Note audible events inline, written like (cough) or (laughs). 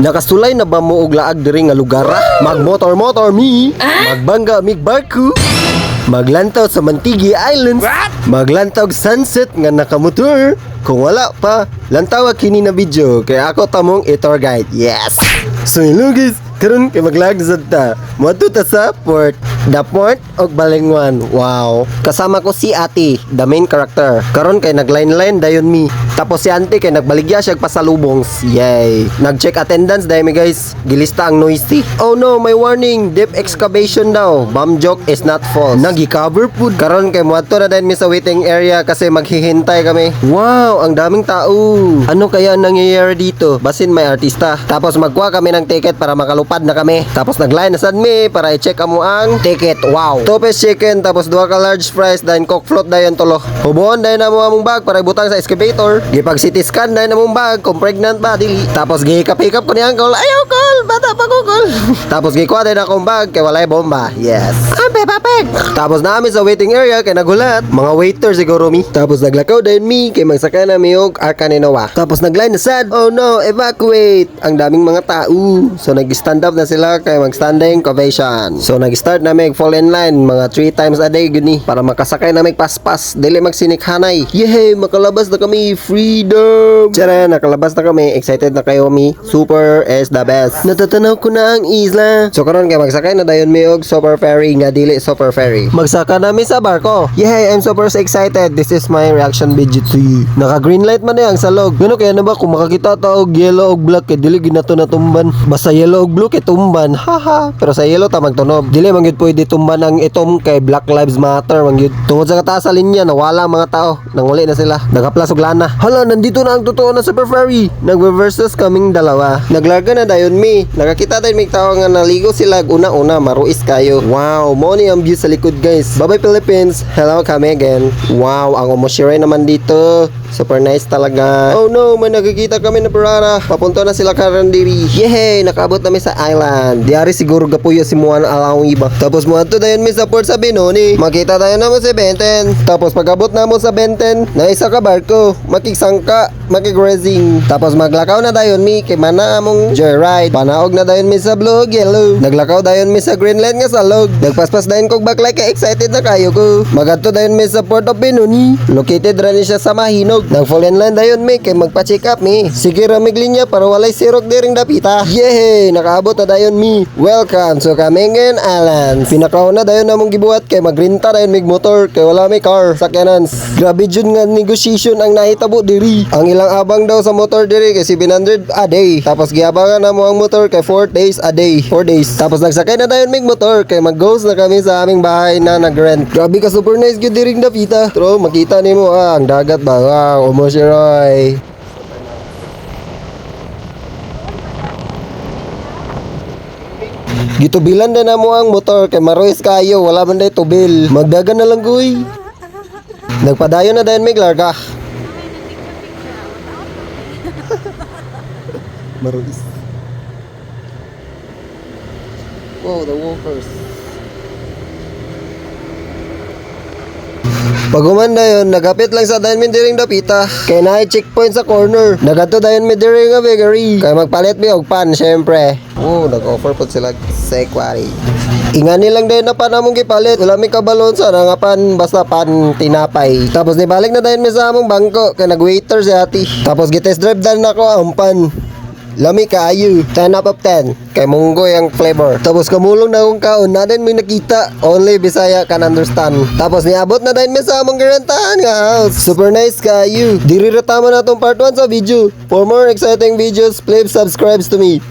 Nakasulay na ba mo og laag diri nga lugar? Magmotor motor mi. Magbangga mig barko. Maglantaw sa Mantigi Islands. Maglantaw og sunset nga nakamotor. Kung wala pa, lantaw kini na video kay ako tamong i-tour guide. Yes. So hello guys, karon kay maglag sad ta. Moadto ta sa port. The port og Balingwan. Wow. Kasama ko si Ate, the main character. Karon kay nagline-line dayon mi. Tapos si Auntie kay nagbaligya siya pasalubong. Yay. Nag-check attendance dayon mi guys. Gilista ang noisy. Oh no, may warning. Deep excavation daw. Bomb joke is not false. Nagi-cover food. Karon kay moadto na dayon mi sa waiting area kasi maghihintay kami. Wow, ang daming tao. Ano kaya ang nangyayari dito? Basin may artista. Tapos magkuha kami ng ticket para makalupad na kami. Tapos nagline na sad mi para i-check amo ang ticket. Wow. Two piece chicken tapos duha ka large fries dahil coke float dayon tulo. Hubuhon dayon na mo among bag para ibutang sa excavator. Gipag CT scan dayon among bag kung pregnant ba dili. Tapos gi-pick up ko ni uncle. Ayaw call, bata pa ko call. (laughs) tapos gikuha dayon akong bag kay walay bomba. Yes. Ang Peppa Pig. Tapos namin sa waiting area kay nagulat. Mga waiter siguro mi. Tapos naglakaw dayon mi kay magsaka na mi og Arca Ninowa. Tapos nagline na sad. Oh no, evacuate. Ang daming mga tao. So nag-stand up na sila kay mag-standing ovation. So nag-start na mig fall in line mga 3 times a day guni para makasakay na mig paspas dili magsinikhanay. Yehey, makalabas na kami. Freedom. Tara, nakalabas na kami. Excited na kayo mi. Super is the best. Natatanaw ko na ang isla. So karon kay magsakay na dayon mi og super ferry nga dili super ferry. Magsaka na mi sa barko. Yehey, I'm super excited. This is my reaction video to you. Naka green light man eh ang salog. Gano kaya na ba kung makakita ta og yellow og black kay dili ginato na tumban. Basta yellow og blue kay tumban. Haha. Pero sa yellow ta magtunog. Dili man gyud pwede tumban ang itom kay Black Lives Matter man gyud. Tungod sa kataas sa linya nawala ang mga tao. Nanguli na sila. Nagaplas og lana. Hala, nandito na ang totoo na super ferry. Nagve-versus kaming dalawa. Naglarga na dayon mi. Nakakita tayo may tao nga naligo sila una-una maruis kayo. Wow, mo ni ang view sa likod guys. Bye bye Philippines. Hello kami again. Wow, ang Omoshirai naman dito. Super nice talaga. Oh no, may nakikita kami na parara. Papunta na sila karandiri. Yehey, nakaabot namin sa island. Diari siguro gapuyo si Muan Alawang iba. Tapos mo ato dayon mi sa port sa Benoni. Makita tayo naman si Benten. Tapos pagabot na mo sa Benten, na isa ka barko. Makigsangka, makigrazing. Tapos maglakaw na dayon mi kay mana among joyride. Panaog na dayon mi sa blue yellow. Naglakaw dayon mi sa Greenland nga salog. Nagpaspas dayon kog baklay kay excited na kayo ko. Magadto dayon mi sa Port of Benoni. Located ra ni siya sa Mahinog. Nag fall in line dayon mi kay magpa-check up mi. Sige ra mig linya para walay sirok diring dapita. Yehey, nakaabot na dayon mi. Welcome to Kamingan Islands. Pinakaw na dayon namong gibuhat kay magrinta dayon mig motor kay wala may car sakyanan. Grabe jud nga negotiation ang nahitabo diri. Ang ilang abang daw sa motor diri kay 700 a day. Tapos giabangan na mo ang motor kay 4 days a day. 4 days. Tapos nagsakay na dayon mig motor kay mag-ghost na kami sa aming bahay na nag-rent. Grabe ka super nice gyud diri dapita. Tro, makita nimo ah, ang dagat ba. Wow, Omoshiroy. Gitubilan na namo ang motor kay marois kayo, wala man day tubil. Magdagan na lang guy. Nagpadayon na dayon mig larga. marois. Wow, the walkers. Pag umanda yun, nagapit lang sa dayon mi dapita. Kay na checkpoint sa corner. Nagato dayon mi diring bakery. Kay magpalit mi og pan, syempre. Oh, nag-offer po sila sekwari. Ingani lang dayon na pan among gipalit. Wala mi kabalon sa nga pan basta pan tinapay. Tapos nibalik na dayon mi sa among bangko kay nag-waiter si ati. Tapos gitest drive dan nako ang pan. Lami kaayo. 10 out of 10. Kay munggoy ang flavor. Tapos kamulong na akong kaon. Na din may nakita. Only Bisaya can understand. Tapos niabot na din may sa among garantahan nga house. Super nice kaayo. Diri ra tama na tong part 1 sa video. For more exciting videos, please subscribe to me.